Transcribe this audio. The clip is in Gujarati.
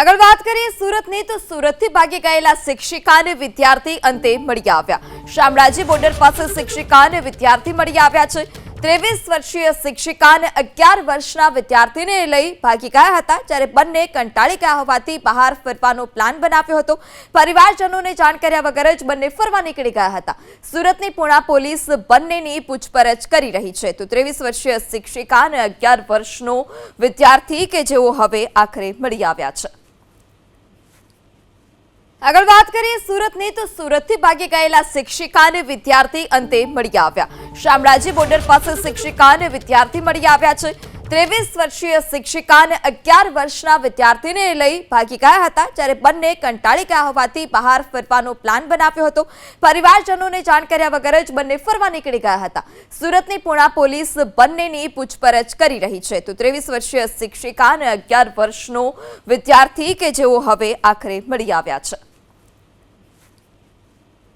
આગળ વાત કરીએ સુરતની, તો સુરતથી ભાગી ગયેલા શિક્ષિકા અને વિદ્યાર્થી અંતે મળી આવ્યા. શામળાજી બોર્ડર પાસે શિક્ષિકા અને વિદ્યાર્થી મળી આવ્યા છે. ત્રેવીસ વર્ષીય શિક્ષિકા અને અગિયાર વર્ષના વિદ્યાર્થીને લઈ ભાગી ગયા હતા, જ્યારે બંને કંટાળી ગયા હોવાથી બહાર ફરવાનો પ્લાન બનાવ્યો હતો. પરિવારજનોને જાણ કર્યા વગર જ બંને ફરવા નીકળી ગયા હતા. સુરતની પૂણા પોલીસ બંનેની પૂછપરછ કરી રહી છે. તો ત્રેવીસ વર્ષીય શિક્ષિકા અને અગિયાર વર્ષનો વિદ્યાર્થી કે જેઓ હવે આખરે મળી આવ્યા છે. આગળ વાત કરીએ સુરતની, તો સુરતથી ભાગી ગયેલા શિક્ષિકા અને વિદ્યાર્થી અંતે મળી આવ્યા. શામળાજી બોર્ડર પાસે શિક્ષિકા અને વિદ્યાર્થી મળી આવ્યા છે. ત્રેવીસ વર્ષીય શિક્ષિકા અને અગિયાર વર્ષના વિદ્યાર્થીને લઈ ભાગી ગયા હતા, જ્યારે બંને કંટાળી ગયા હોવાથી બહાર ફરવાનો પ્લાન બનાવ્યો હતો. પરિવારજનોને જાણ કર્યા વગર જ બંને ફરવા નીકળી ગયા હતા. સુરતની પૂણા પોલીસ બંનેની પૂછપરછ કરી રહી છે. તો ત્રેવીસ વર્ષીય શિક્ષિકા અને અગિયાર વર્ષનો વિદ્યાર્થી કે જેઓ હવે આખરે મળી આવ્યા છે.